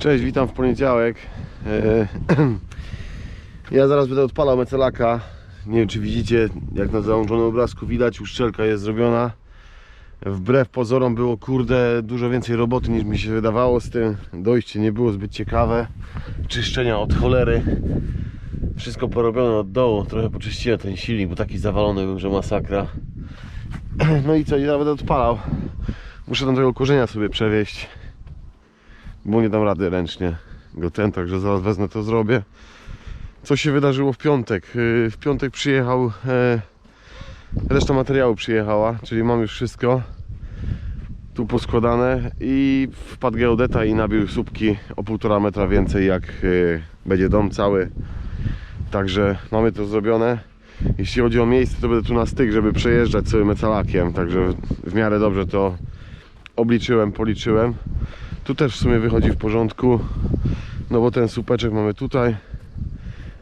Cześć, witam w poniedziałek. E, Ja zaraz będę odpalał mecelaka. Nie wiem czy widzicie, jak na załączonym obrazku widać, uszczelka jest zrobiona. Wbrew pozorom było kurde dużo więcej roboty niż mi się wydawało z tym. Dojście nie było zbyt ciekawe. Czyszczenia od cholery. Wszystko porobione od dołu. Trochę poczyściłem ten silnik, bo taki zawalony był, że masakra. No i co, ja będę odpalał. Muszę tam tego korzenia sobie przewieźć bo nie dam rady ręcznie go ten, także zaraz wezmę to zrobię. Co się wydarzyło w piątek? Yy, W piątek przyjechał, e, reszta materiału przyjechała, czyli mam już wszystko tu poskładane i wpadł geodeta i nabił słupki o półtora metra więcej jak e, będzie dom cały. Także mamy to zrobione. Jeśli chodzi o miejsce, to będę tu na styk, żeby przejeżdżać całym metalakiem, także w miarę dobrze to obliczyłem, policzyłem. Tu też w sumie wychodzi w porządku. No bo ten słupeczek mamy tutaj.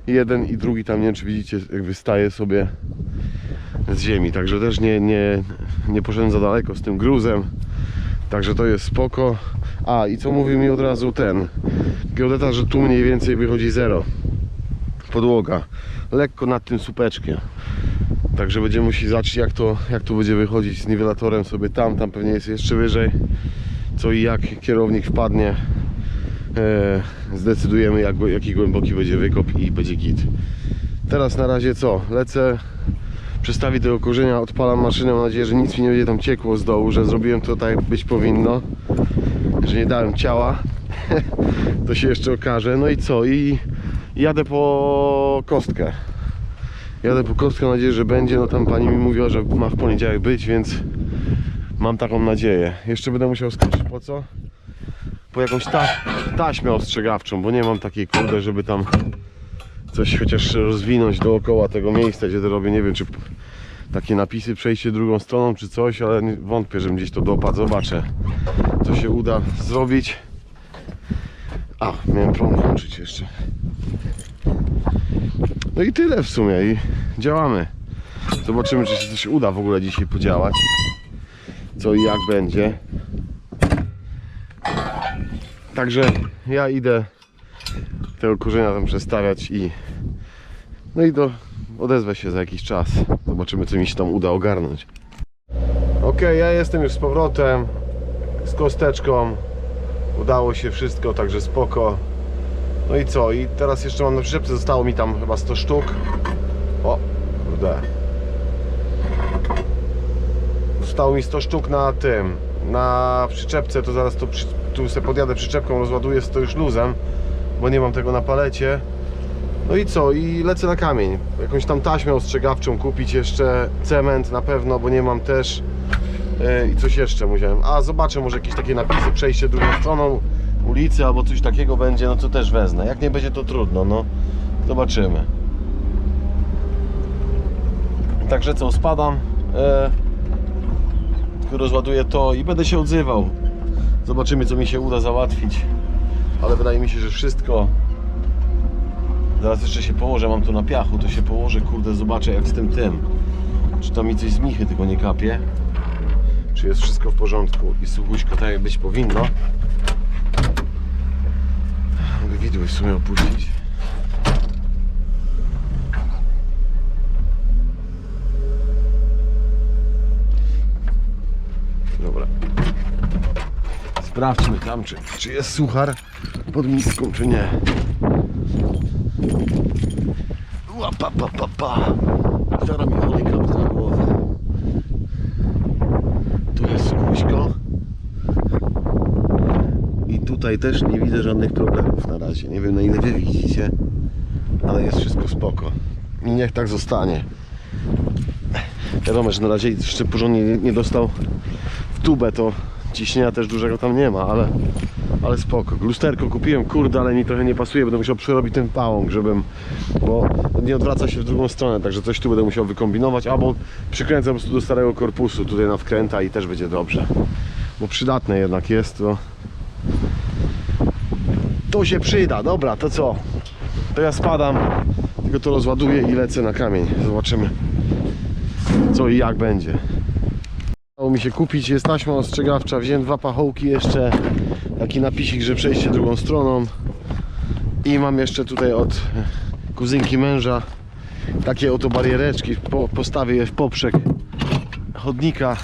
Jeden i drugi tam nie wiem czy widzicie jak wystaje sobie z ziemi. Także też nie, nie, nie poszedłem za daleko z tym gruzem. Także to jest spoko. A i co mówił mi od razu ten geodeta, że tu mniej więcej wychodzi zero. Podłoga. Lekko nad tym słupeczkiem. Także będziemy musieli zobaczyć jak to, jak to będzie wychodzić z niwelatorem sobie tam. Tam pewnie jest jeszcze wyżej co i jak kierownik wpadnie e, zdecydujemy jak, jaki głęboki będzie wykop i będzie git. Teraz na razie co? Lecę przestawić tego korzenia odpalam maszynę mam nadzieję, że nic mi nie będzie tam ciekło z dołu że zrobiłem to tak jak być powinno że nie dałem ciała. To się jeszcze okaże. No i co? I jadę po kostkę. Jadę po kostkę mam nadzieję, że będzie. No tam pani mi mówiła, że ma w poniedziałek być więc Mam taką nadzieję. Jeszcze będę musiał skoczyć po co? Po jakąś ta taśmę ostrzegawczą, bo nie mam takiej kurde, żeby tam coś chociaż rozwinąć dookoła tego miejsca, gdzie to robię. Nie wiem, czy takie napisy przejście drugą stroną, czy coś, ale wątpię, że gdzieś to dopadł. Zobaczę, co się uda zrobić. A, miałem prąd włączyć jeszcze. No i tyle w sumie i działamy. Zobaczymy, czy się coś uda w ogóle dzisiaj podziałać co i jak będzie. Także ja idę tego korzenia tam przestawiać i no i do, odezwę się za jakiś czas. Zobaczymy co mi się tam uda ogarnąć. Ok, ja jestem już z powrotem z kosteczką. Udało się wszystko, także spoko. No i co? I teraz jeszcze mam na przyczepce, zostało mi tam chyba 100 sztuk. O, kurde. Zostało mi 100 sztuk na tym, na przyczepce, to zaraz przy, tu sobie podjadę przyczepką, rozładuję to już luzem, bo nie mam tego na palecie. No i co? I lecę na kamień. Jakąś tam taśmę ostrzegawczą kupić jeszcze, cement na pewno, bo nie mam też. Yy, I coś jeszcze musiałem. A zobaczę, może jakieś takie napisy, przejście drugą stroną ulicy albo coś takiego będzie, no to też wezmę. Jak nie będzie to trudno, no zobaczymy. Także co, spadam. Yy, rozładuję to i będę się odzywał. Zobaczymy co mi się uda załatwić. Ale wydaje mi się, że wszystko. Zaraz jeszcze się położę, mam tu na piachu, to się położę, kurde, zobaczę jak z tym tym. Czy tam mi coś z michy tylko nie kapie. Czy jest wszystko w porządku i suchuśko tak jak być powinno. Mogę widły w sumie opuścić. Dobra. Sprawdźmy tam, czy, czy jest suchar pod miską, czy nie. Ła, pa, pa, pa. Zaraz mi olej kapnie na głowę. Tu jest suchuśko. I tutaj też nie widzę żadnych problemów na razie. Nie wiem na ile wy widzicie, ale jest wszystko spoko. I niech tak zostanie. Wiadomo, że na razie jeszcze porządnie nie, nie dostał w tubę, to ciśnienia też dużego tam nie ma, ale, ale spoko. Lusterko kupiłem, kurde, ale mi trochę nie pasuje, będę musiał przerobić ten pałąk, żebym, bo nie odwraca się w drugą stronę, także coś tu będę musiał wykombinować, albo przykręcę po prostu do starego korpusu tutaj na wkręta i też będzie dobrze. Bo przydatne jednak jest to. To się przyda, dobra, to co? To ja spadam, tylko to rozładuję i lecę na kamień. Zobaczymy co i jak będzie. Udało mi się kupić. Jest taśma ostrzegawcza, wziąłem dwa pachołki jeszcze, taki napisik, że przejście drugą stroną. I mam jeszcze tutaj od kuzynki męża takie oto bariereczki. Po, postawię je w poprzek chodnika.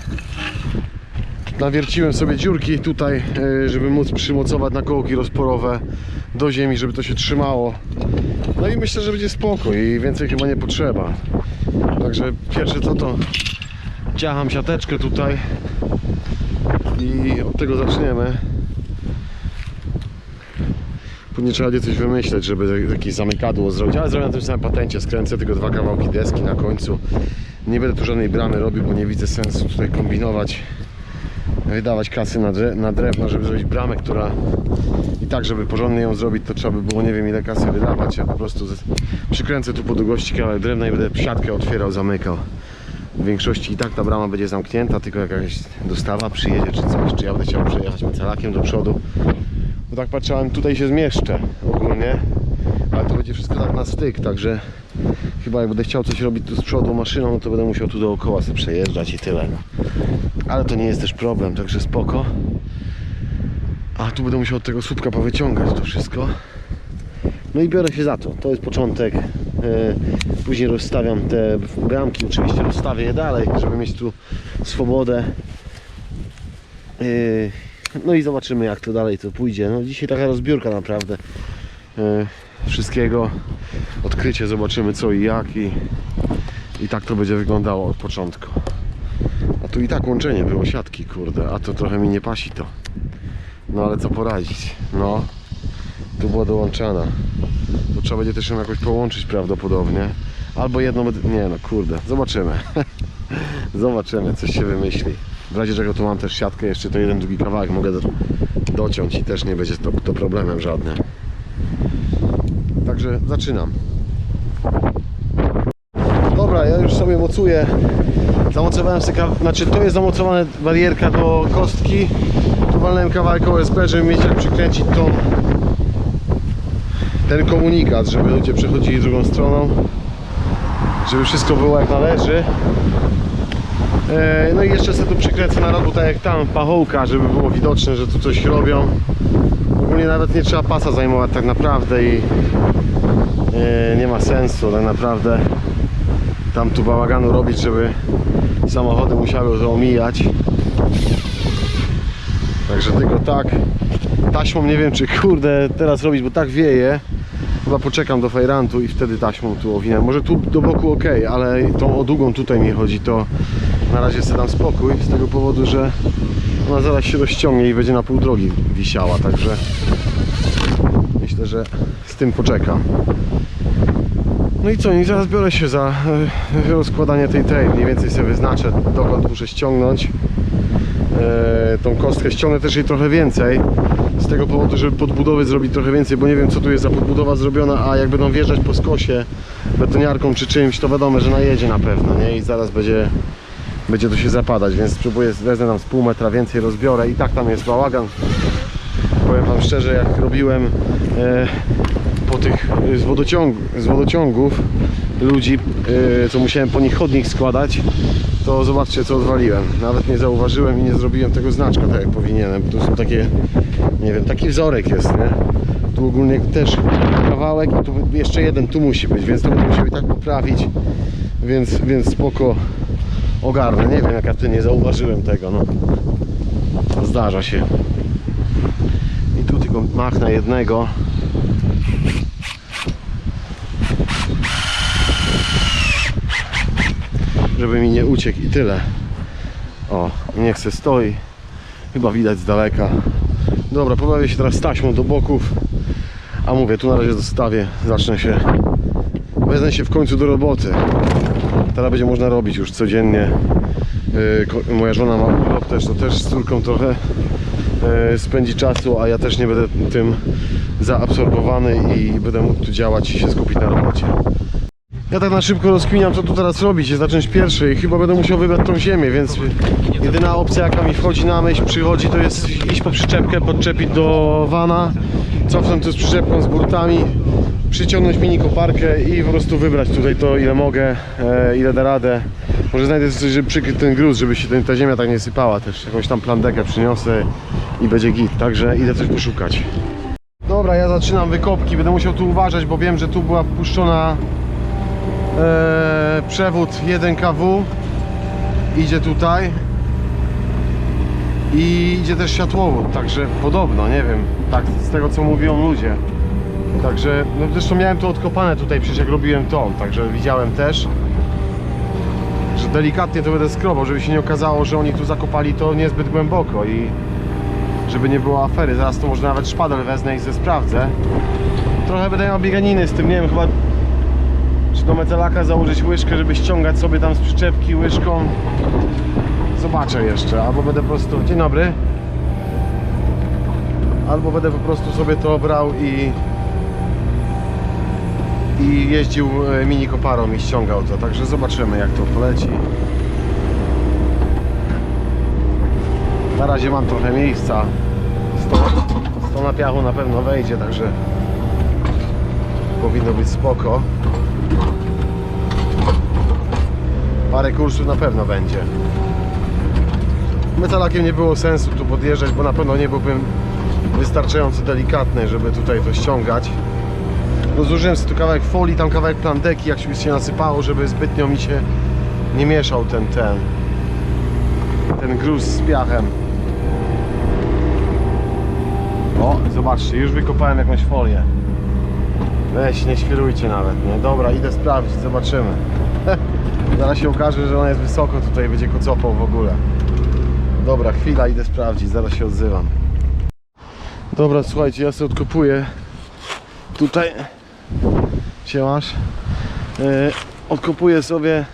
Nawierciłem sobie dziurki tutaj, e, żeby móc przymocować na kołki rozporowe do ziemi, żeby to się trzymało. No i myślę, że będzie spoko i więcej chyba nie potrzeba. Także pierwsze co to ciacham siateczkę tutaj i od tego zaczniemy. Później trzeba będzie coś wymyśleć, żeby jakieś zamykadło zrobić, ale zrobię na tym samym patencie, skręcę tylko dwa kawałki deski na końcu. Nie będę tu żadnej bramy robił, bo nie widzę sensu tutaj kombinować, wydawać kasy na, dre na drewno, żeby zrobić bramę, która i tak, żeby porządnie ją zrobić, to trzeba by było nie wiem ile kasy wydawać. Ja po prostu przykręcę tu po długości kawałek drewna i będę siatkę otwierał, zamykał. W większości i tak ta brama będzie zamknięta, tylko jak jakaś dostawa przyjedzie czy coś, czy ja będę chciał przejechać macelakiem do przodu. Bo tak patrzałem, tutaj się zmieszczę ogólnie, ale to będzie wszystko tak na styk, także chyba jak będę chciał coś robić tu z przodu maszyną, no to będę musiał tu dookoła sobie przejeżdżać i tyle. No. Ale to nie jest też problem, także spoko. A tu będę musiał od tego słupka powyciągać to wszystko. No i biorę się za to. To jest początek. E, Później rozstawiam te bramki, oczywiście rozstawię je dalej, żeby mieć tu swobodę. E, No i zobaczymy jak to dalej to pójdzie. No dzisiaj taka rozbiórka naprawdę e, wszystkiego. Odkrycie, zobaczymy co i jak i, i tak to będzie wyglądało od początku. A tu i tak łączenie było siatki, kurde, a to trochę mi nie pasi to. No ale co poradzić? No, tu była dołączana. To trzeba będzie też ją jakoś połączyć prawdopodobnie. Albo jedną, nie no kurde, zobaczymy. zobaczymy, coś się wymyśli. W razie czego tu mam też siatkę, jeszcze to jeden drugi kawałek mogę do, dociąć i też nie będzie to, to problemem żadnym. Także zaczynam. Dobra, ja już sobie mocuję. Zamocowałem sobie, znaczy to jest zamocowana barierka do kostki. Tu walnąłem kawałek OSB, żeby mieć jak przykręcić tą ten komunikat, żeby ludzie przechodzili drugą stroną. Żeby wszystko było jak należy. E, No i jeszcze sobie tu przykręcę na rogu, tak jak tam, pachołka, żeby było widoczne, że tu coś robią. Ogólnie nawet nie trzeba pasa zajmować tak naprawdę i e, nie ma sensu tak naprawdę tam tu bałaganu robić, żeby samochody musiały to omijać. Także tylko tak. Taśmą nie wiem czy kurde teraz robić, bo tak wieje. Chyba poczekam do fajrantu i wtedy taśmą tu owinę. Może tu do boku ok, ale tą odługą tutaj mi chodzi, to na razie sobie dam spokój z tego powodu, że ona zaraz się rozciągnie i będzie na pół drogi wisiała, także myślę, że z tym poczekam. No i co, i zaraz biorę się za e, rozkładanie tej tej. Mniej więcej sobie wyznaczę dokąd muszę ściągnąć e, tą kostkę. Ściągnę też jej trochę więcej. Z tego powodu, żeby podbudowy zrobić trochę więcej, bo nie wiem co tu jest za podbudowa zrobiona, a jak będą wjeżdżać po skosie betoniarką czy czymś, to wiadomo, że najedzie na pewno, nie? I zaraz będzie, będzie to się zapadać, więc spróbuję, wezmę tam z pół metra więcej, rozbiorę i tak tam jest bałagan. Powiem Wam szczerze, jak robiłem e, po tych e, z, wodociąg, z wodociągów ludzi, e, co musiałem po nich chodnik składać, to zobaczcie co odwaliłem. Nawet nie zauważyłem i nie zrobiłem tego znaczka tak jak powinienem. Tu są takie, nie wiem, taki wzorek jest, nie? Tu ogólnie też kawałek i tu jeszcze jeden tu musi być, więc to będę musiał i tak poprawić. Więc, więc spoko ogarnę. Nie wiem jak ja tu nie zauważyłem tego, no. Zdarza się. I tu tylko machnę jednego. Żeby mi nie uciekł i tyle. O, niech se stoi. Chyba widać z daleka. Dobra, pobawię się teraz taśmą do boków. A mówię, tu na razie zostawię. Zacznę się. Wezmę się w końcu do roboty. Teraz będzie można robić już codziennie. Yy, Moja żona ma urlop też, to też z córką trochę e, spędzi czasu, a ja też nie będę tym zaabsorbowany i będę mógł tu działać i się skupić na robocie. Ja tak na szybko rozkminiam co tu teraz robić, zacząć pierwszy i chyba będę musiał wybrać tą ziemię, więc jedyna opcja jaka mi wchodzi na myśl, przychodzi to jest iść po przyczepkę, podczepić do wana, cofnąć tu z przyczepką z burtami, przyciągnąć mini koparkę i po prostu wybrać tutaj to ile mogę, e, ile da radę. Może znajdę coś, żeby przykryć ten gruz, żeby się ten, ta ziemia tak nie sypała też. Jakąś tam plandekę przyniosę i będzie git. Także idę coś poszukać. Dobra, ja zaczynam wykopki. Będę musiał tu uważać, bo wiem, że tu była puszczona e, przewód 1 kW. Idzie tutaj. I idzie też światłowód, także podobno, nie wiem, tak z tego co mówią ludzie. Także, no zresztą miałem to odkopane tutaj, przecież jak robiłem to, także widziałem też, że delikatnie to będę skrobał, żeby się nie okazało, że oni tu zakopali to niezbyt głęboko i żeby nie było afery. Zaraz to może nawet szpadel wezmę i ze sprawdzę. Trochę będę miał bieganiny z tym, nie wiem, chyba do metalaka założyć łyżkę, żeby ściągać sobie tam z przyczepki łyżką. Zobaczę jeszcze, albo będę po prostu. Dzień dobry. Albo będę po prostu sobie to brał i. i jeździł e, mini koparą i ściągał to. Także zobaczymy jak to poleci. Na razie mam trochę miejsca. 100, 100 na piachu na pewno wejdzie, także powinno być spoko. Parę kursów na pewno będzie. Metalakiem nie było sensu tu podjeżdżać, bo na pewno nie byłbym wystarczająco delikatny, żeby tutaj to ściągać. Rozłożyłem sobie tu kawałek folii, tam kawałek plandeki, jak się nasypało, żeby zbytnio mi się nie mieszał ten, ten, ten gruz z piachem. O, zobaczcie, już wykopałem jakąś folię. Weź, nie świrujcie nawet, nie? Dobra, idę sprawdzić, zobaczymy. Zaraz się okaże, że ona jest wysoko, tutaj będzie kocopał w ogóle. Dobra, chwila, idę sprawdzić, zaraz się odzywam. Dobra, słuchajcie, ja sobie odkopuję. Tutaj masz. Yy, odkopuję sobie,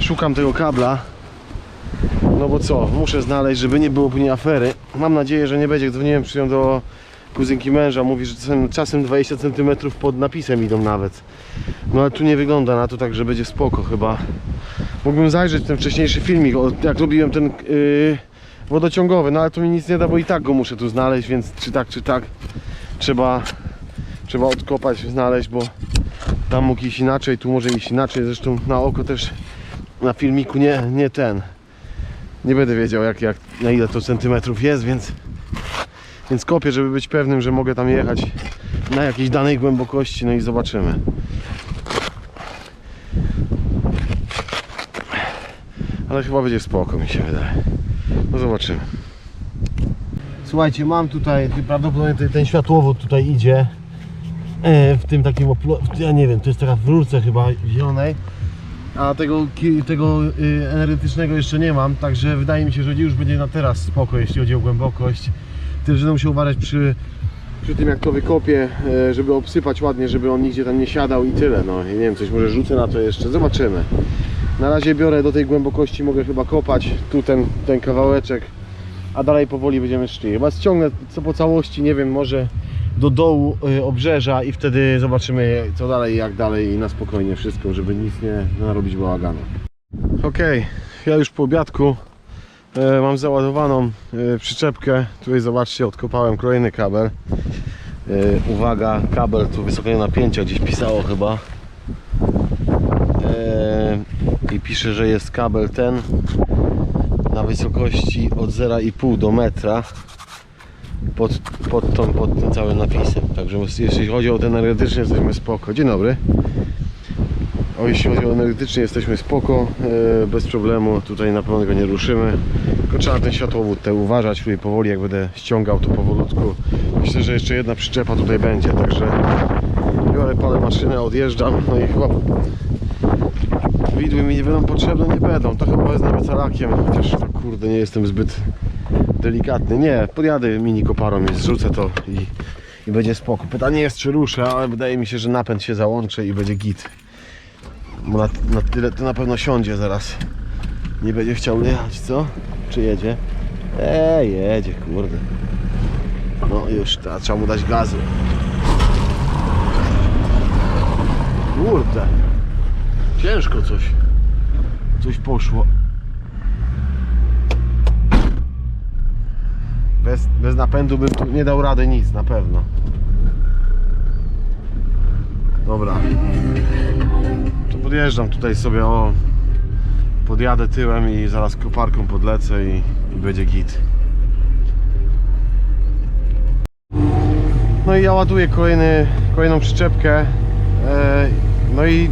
szukam tego kabla. No bo co, muszę znaleźć, żeby nie było później afery. Mam nadzieję, że nie będzie. Dzwoniłem przy nią do kuzynki męża. Mówi, że czasem, czasem 20 cm pod napisem idą nawet. No ale tu nie wygląda na to tak, że będzie spoko chyba. Mógłbym zajrzeć w ten wcześniejszy filmik, jak robiłem ten yy, wodociągowy, no ale to mi nic nie da, bo i tak go muszę tu znaleźć, więc czy tak, czy tak trzeba, trzeba odkopać, znaleźć, bo tam mógł iść inaczej, tu może iść inaczej, zresztą na oko też na filmiku nie, nie ten, nie będę wiedział jak, jak, na ile to centymetrów jest, więc, więc kopię, żeby być pewnym, że mogę tam jechać na jakiejś danej głębokości, no i zobaczymy. Ale chyba będzie spoko, mi się wydaje. No zobaczymy. Słuchajcie, mam tutaj, prawdopodobnie ten, ten światłowód tutaj idzie e, w tym takim, ja nie wiem, to jest taka w rurce chyba zielonej, a tego, tego y, energetycznego jeszcze nie mam, także wydaje mi się, że już będzie na teraz spoko, jeśli chodzi o głębokość. Też będę musiał uważać przy, przy tym jak to wykopię, e, żeby obsypać ładnie, żeby on nigdzie tam nie siadał i tyle, no nie wiem, coś może rzucę na to jeszcze, zobaczymy. Na razie biorę do tej głębokości, mogę chyba kopać tu ten, ten kawałeczek, a dalej powoli będziemy szli. Chyba ściągnę co po całości, nie wiem, może do dołu y, obrzeża i wtedy zobaczymy co dalej, jak dalej i na spokojnie wszystko, żeby nic nie narobić bałaganu. Okej, ja już po obiadku e, mam załadowaną e, przyczepkę. Tutaj zobaczcie, odkopałem kolejny kabel. E, uwaga, kabel tu wysokiego napięcia gdzieś pisało chyba. E, I pisze, że jest kabel ten na wysokości od 0,5 do metra pod, pod, tą, pod tym całym napisem. Także jeśli chodzi o ten energetyczny jesteśmy spoko. Dzień dobry. O, jeśli chodzi o energetyczny jesteśmy spoko, e, bez problemu, tutaj na pewno go nie ruszymy. Tylko trzeba ten światłowód te uważać, tutaj powoli jak będę ściągał to powolutku. Myślę, że jeszcze jedna przyczepa tutaj będzie, także biorę palę maszynę, odjeżdżam, no i chyba widły mi nie będą potrzebne, nie będą. To chyba wezmę metalakiem, chociaż to kurde nie jestem zbyt delikatny. Nie, podjadę mini koparą i zrzucę to i, i będzie spoko. Pytanie jest czy ruszę, ale wydaje mi się, że napęd się załączy i będzie git. Bo na, na tyle to na pewno siądzie zaraz. Nie będzie chciał jechać, co? Czy jedzie? Eee, jedzie, kurde. No już, teraz trzeba mu dać gazu. Kurde. Ciężko coś. Coś poszło. Bez, bez napędu bym tu nie dał rady nic, na pewno. Dobra. Podjeżdżam tutaj sobie o. Podjadę tyłem i zaraz koparką podlecę i, i będzie git. No i ja ładuję kolejny, kolejną przyczepkę. E, no i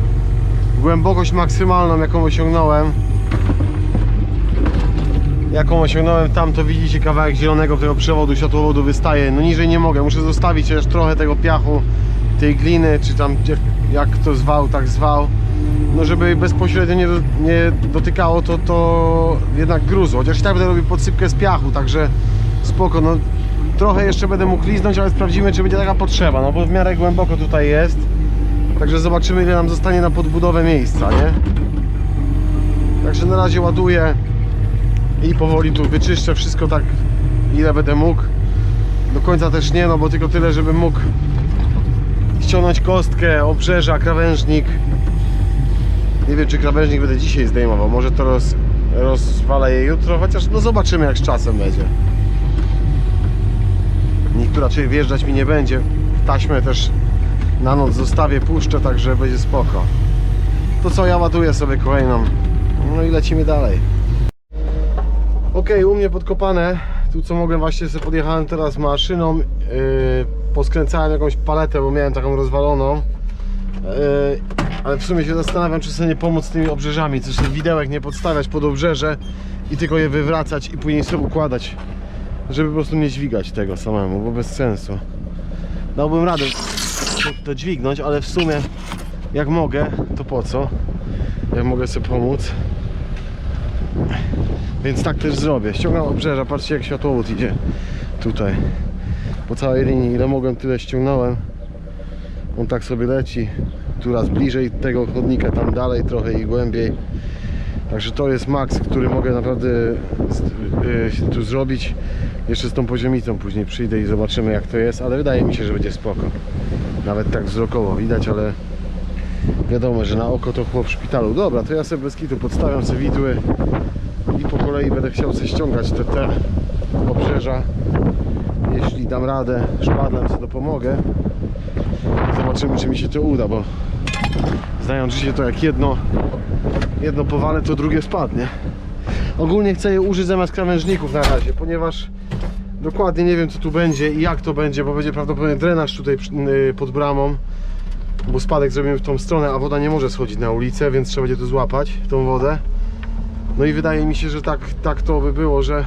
głębokość maksymalną jaką osiągnąłem. Jaką osiągnąłem tam, to widzicie kawałek zielonego tego przewodu światłowodu wystaje. No niżej nie mogę, muszę zostawić chociaż trochę tego piachu, tej gliny, czy tam jak to zwał, tak zwał. No żeby bezpośrednio nie, nie dotykało to, to jednak gruzu. Chociaż i tak będę robił podsypkę z piachu, także spoko. No, trochę jeszcze będę mógł liznąć, ale sprawdzimy czy będzie taka potrzeba, no bo w miarę głęboko tutaj jest. Także zobaczymy ile nam zostanie na podbudowę miejsca, nie? Także na razie ładuję i powoli tu wyczyszczę wszystko tak ile będę mógł. Do końca też nie, no bo tylko tyle, żebym mógł ściągnąć kostkę, obrzeża, krawężnik. Nie wiem czy krawężnik będę dzisiaj zdejmował, może to roz, rozwalę je jutro, chociaż no zobaczymy jak z czasem będzie. Nikt raczej wjeżdżać mi nie będzie. Taśmę też na noc zostawię, puszczę, także będzie spoko. To co, ja ładuję sobie kolejną. No i lecimy dalej. Ok, u mnie podkopane. Tu co mogłem właśnie sobie podjechałem teraz maszyną. Yy, poskręcałem jakąś paletę, bo miałem taką rozwaloną. Yy, ale w sumie się zastanawiam, czy sobie nie pomóc z tymi obrzeżami. Coś tych widełek nie podstawiać pod obrzeże i tylko je wywracać i później sobie układać. Żeby po prostu nie dźwigać tego samemu, bo bez sensu. Dałbym radę to, dźwignąć, ale w sumie jak mogę, to po co? Jak mogę sobie pomóc. Więc tak też zrobię. Ściągam obrzeża, patrzcie jak światłowód idzie tutaj. Po całej linii, ile mogłem, tyle ściągnąłem. On tak sobie leci. Tu raz bliżej tego chodnika, tam dalej trochę i głębiej. Także to jest maks, który mogę naprawdę y, tu zrobić. Jeszcze z tą poziomicą później przyjdę i zobaczymy jak to jest, ale wydaje mi się, że będzie spoko. Nawet tak wzrokowo widać, ale wiadomo, że na oko to chłop w szpitalu. Dobra, to ja sobie bez kitu podstawiam sobie widły i po kolei będę chciał sobie ściągać te, te obrzeża. Jeśli dam radę, szpadlem sobie dopomogę. Zobaczymy, czy mi się to uda, bo znając życie to jak jedno, jedno powalę, to drugie spadnie. Ogólnie chcę je użyć zamiast krawężników na razie, ponieważ dokładnie nie wiem co tu będzie i jak to będzie, bo będzie prawdopodobnie drenaż tutaj yy, pod bramą. Bo spadek zrobimy w tą stronę, a woda nie może schodzić na ulicę, więc trzeba będzie tu złapać tą wodę. No i wydaje mi się, że tak, tak to by było, że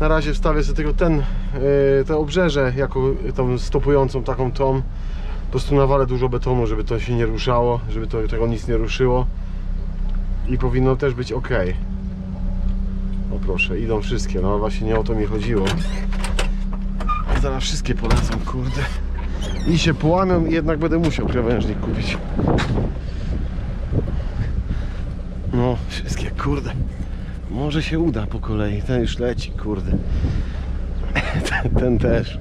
na razie wstawię sobie tylko ten, yy, te obrzeże jako tą stopującą taką tą. Prostu nawalę dużo betonu, żeby to się nie ruszało, żeby to, tego nic nie ruszyło. I powinno też być ok. O proszę, idą wszystkie, no właśnie nie o to mi chodziło. Zaraz wszystkie polecą, kurde. I się połamią i jednak będę musiał krawężnik kupić. No, wszystkie, kurde. Może się uda po kolei. Ten już leci, kurde. Ten, ten też.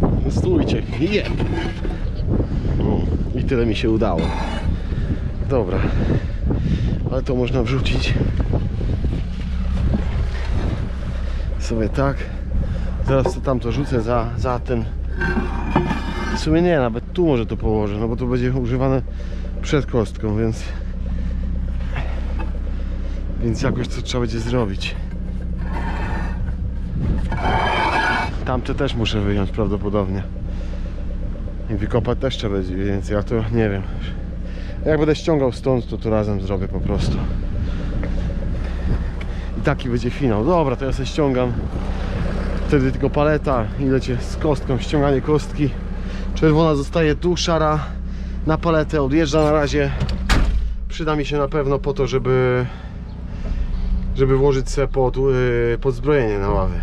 No Stójcie, je. No, I tyle mi się udało. Dobra. Ale to można wrzucić. Sobie tak. Teraz to tam to rzucę za, za ten. W sumie nie, nawet tu może to położę, no bo to będzie używane przed kostką, więc więc jakoś to trzeba będzie zrobić. Tamte też muszę wyjąć prawdopodobnie. I wykopać też trzeba będzie, więc ja to nie wiem. Jak będę ściągał stąd, to to razem zrobię po prostu. I taki będzie finał. Dobra, to ja sobie ściągam. Wtedy tylko paleta i lecie z kostką, ściąganie kostki. Czerwona zostaje tu, szara na paletę, odjeżdża na razie. Przyda mi się na pewno po to, żeby żeby włożyć sobie pod, yy, pod zbrojenie na ławy.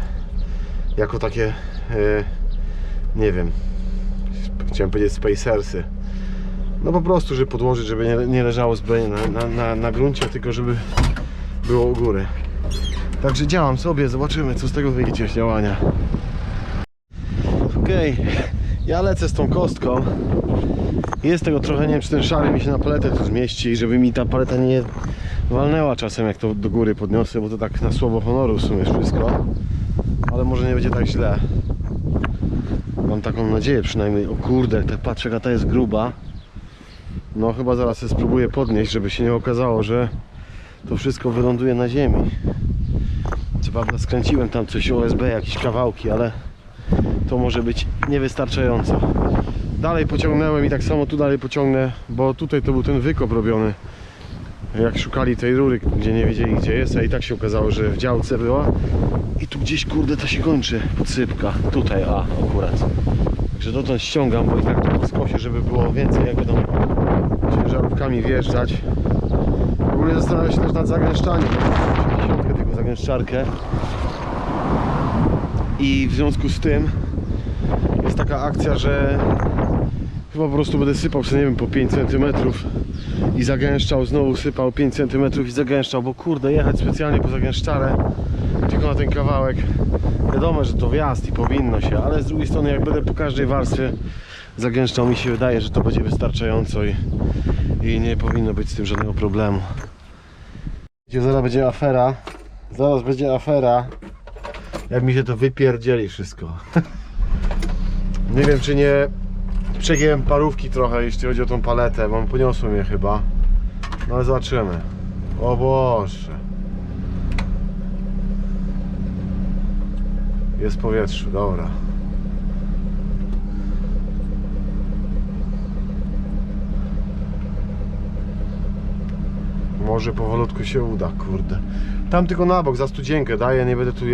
Jako takie, yy, nie wiem, chciałem powiedzieć spacersy. No po prostu, żeby podłożyć, żeby nie, nie leżało zbrojenie na, na, na, na gruncie, tylko żeby było u góry. Także działam sobie, zobaczymy co z tego wyjdzie z działania. Okej, ja lecę z tą kostką. Jest tego trochę, nie wiem czy ten szary mi się na paletę tu zmieści, żeby mi ta paleta nie walnęła czasem jak to do góry podniosę, bo to tak na słowo honoru w sumie wszystko. Ale może nie będzie tak źle. Mam taką nadzieję przynajmniej. O kurde, tak patrzę jaka ta jest gruba. No chyba zaraz je spróbuję podnieść, żeby się nie okazało, że to wszystko wyląduje na ziemi. Co prawda skręciłem tam coś OSB, jakieś kawałki, ale to może być niewystarczająco. Dalej pociągnąłem i tak samo tu dalej pociągnę, bo tutaj to był ten wykop robiony. Jak szukali tej rury, gdzie nie wiedzieli gdzie jest, a i tak się okazało, że w działce była. I gdzieś kurde to się kończy podsypka. Tutaj, a akurat. Także dotąd ściągam, bo i tak to skosie, żeby było więcej, jak wiadomo, ciężarówkami wjeżdżać. W ogóle zastanawiam się też nad zagęszczaniem. Mam 80 tylko zagęszczarkę. I w związku z tym jest taka akcja, że chyba po prostu będę sypał nie wiem, po 5 cm i zagęszczał, znowu sypał 5 cm i zagęszczał, bo kurde, jechać specjalnie po zagęszczarę tylko na ten kawałek. Wiadomo, że to wjazd i powinno się, ale z drugiej strony jak będę po każdej warstwie zagęszczał, mi się wydaje, że to będzie wystarczająco i, i nie powinno być z tym żadnego problemu. Zaraz będzie afera, zaraz będzie afera, jak mi się to wypierdzieli wszystko. nie wiem czy nie przegięłem parówki trochę, jeśli chodzi o tą paletę, bo poniosłem je chyba. No ale zobaczymy. O Boże. Jest w powietrzu, dobra. Może powolutku się uda, kurde. Tam tylko na bok, za studzienkę daję, nie będę tu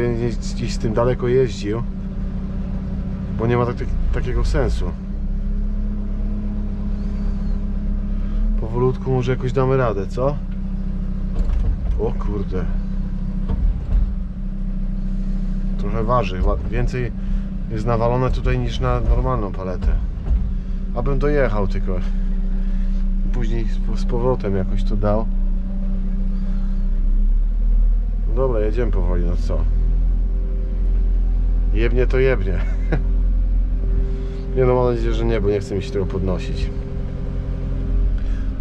gdzieś z tym daleko jeździł. Bo nie ma tak, tak, takiego sensu. Powolutku może jakoś damy radę, co? O kurde. Trochę waży, więcej jest nawalone tutaj niż na normalną paletę. Abym dojechał tylko. Później z, powrotem jakoś to dał. No dobra, jedziemy powoli, no co? Jebnie to jebnie. Nie no, mam nadzieję, że nie, bo nie chcę mi się tego podnosić.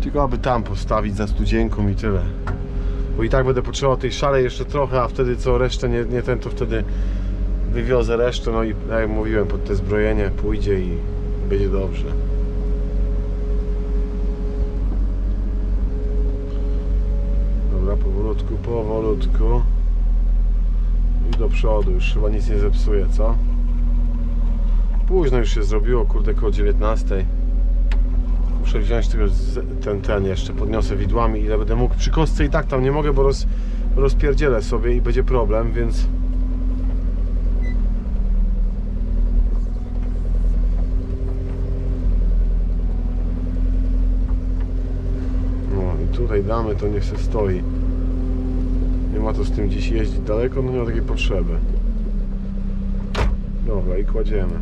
Tylko aby tam postawić za studzienką i tyle. Bo i tak będę potrzebował tej szalej jeszcze trochę, a wtedy co resztę nie, nie ten, to wtedy wywiozę resztę, no i tak jak mówiłem, pod te zbrojenie pójdzie i będzie dobrze. Dobra, powolutku, powolutku. I do przodu, już chyba nic nie zepsuje, co? Późno już się zrobiło, kurde, koło 19. Muszę wziąć z- ten, ten jeszcze, podniosę widłami ile będę mógł. Przy kostce i tak tam nie mogę, bo roz, rozpierdzielę sobie i będzie problem, więc... No i tutaj damy, to niech się stoi. Nie ma to z tym gdzieś jeździć daleko, no nie ma takiej potrzeby. Dobra i kładziemy.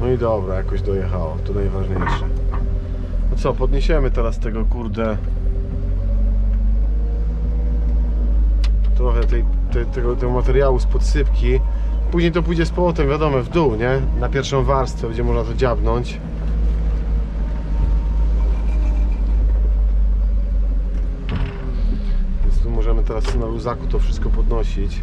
No i dobra, jakoś dojechało, to najważniejsze. No co, podniesiemy teraz tego kurde trochę tej, tej, tego, tego materiału z podsypki. Później to pójdzie z powrotem, wiadomo, w dół, nie? Na pierwszą warstwę, gdzie można to dziabnąć. Więc tu możemy teraz na luzaku to wszystko podnosić.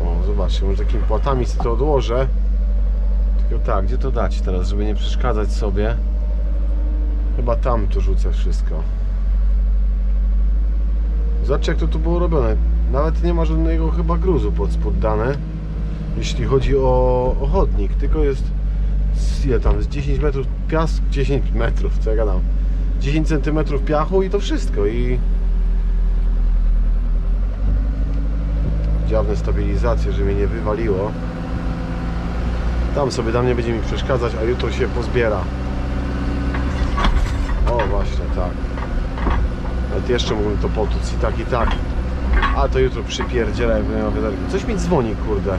O, zobaczcie, może takimi płatami sobie to odłożę. Tak, gdzie to dać teraz, żeby nie przeszkadzać sobie? Chyba tam to rzucę wszystko. Zobaczcie jak to tu było robione. Nawet nie ma żadnego chyba gruzu pod spód dane. Jeśli chodzi o, o chodnik, tylko jest ile tam, z 10 metrów piasku, 10 metrów, co ja gadam 10 centymetrów piachu i to wszystko i dziawne stabilizacje, żeby mnie nie wywaliło tam sobie tam nie będzie mi przeszkadzać, a jutro się pozbiera. O właśnie, tak. Nawet jeszcze mógłbym to potłuc i tak i tak. A to jutro przypierdzielę, jak będę miał. Coś mi dzwoni, kurde.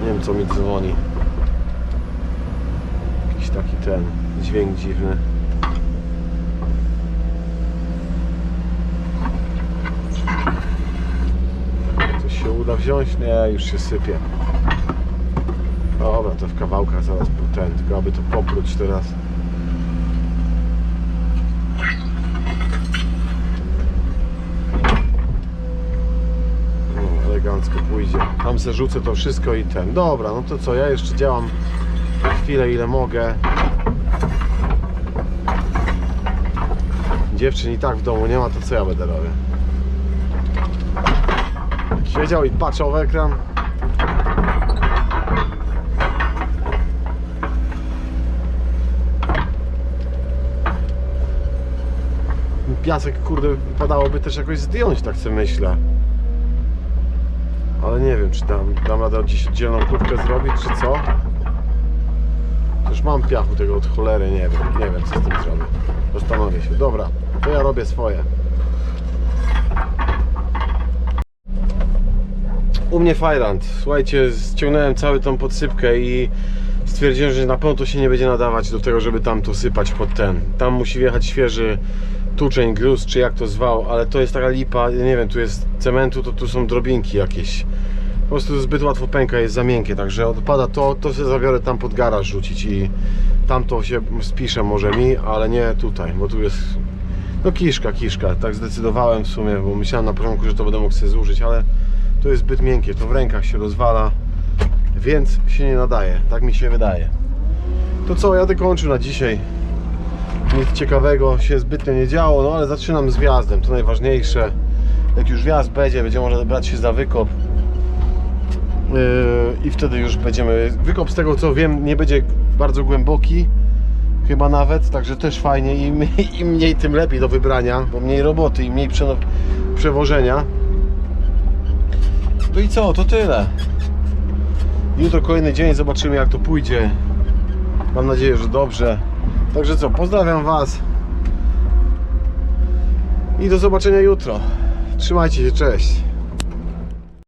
Nie wiem co mi dzwoni. Jakiś taki ten dźwięk dziwny. Coś się uda wziąć? Nie, już się sypie. Dobra, to w kawałkach zaraz ten, tylko aby to popróć teraz. No, elegancko pójdzie. Tam se rzucę to wszystko i ten. Dobra, no to co, ja jeszcze działam chwilę ile mogę. Dziewczyn i tak w domu nie ma, to co ja będę robił? Siedział i patrzał w ekran. Piasek, kurde, padałoby też jakoś zdjąć, tak sobie myślę. Ale nie wiem, czy dam, dam radę gdzieś oddzielną kubkę zrobić, czy co. Już mam piachu tego od cholery, nie wiem, nie wiem co z tym zrobię. Zastanowię się. Dobra, to ja robię swoje. U mnie Fajrant. Słuchajcie, ściągnąłem całą tą podsypkę i stwierdziłem, że na pewno to się nie będzie nadawać do tego, żeby tam to sypać pod ten. Tam musi wjechać świeży tuczeń, gruz, czy jak to zwał, ale to jest taka lipa, nie wiem, tu jest cementu, to tu są drobinki jakieś. Po prostu zbyt łatwo pęka, jest za miękkie, także odpada to, to sobie zabiorę tam pod garaż rzucić i tam to się spiszę może mi, ale nie tutaj, bo tu jest no kiszka, kiszka, tak zdecydowałem w sumie, bo myślałem na początku, że to będę mógł sobie zużyć, ale to jest zbyt miękkie, to w rękach się rozwala, więc się nie nadaje, tak mi się wydaje. To co, jadę kończył na dzisiaj. Nic ciekawego się zbytnio nie działo, no ale zaczynam z wjazdem, to najważniejsze. Jak już wjazd będzie, będzie można brać się za wykop. Yy, I wtedy już będziemy. Wykop z tego co wiem nie będzie bardzo głęboki, chyba nawet, także też fajnie. Im, im mniej, tym lepiej do wybrania, bo mniej roboty i mniej przewożenia. No i co, to tyle. Jutro kolejny dzień, zobaczymy jak to pójdzie. Mam nadzieję, że dobrze. Także co, pozdrawiam Was. I do zobaczenia jutro. Trzymajcie się, cześć.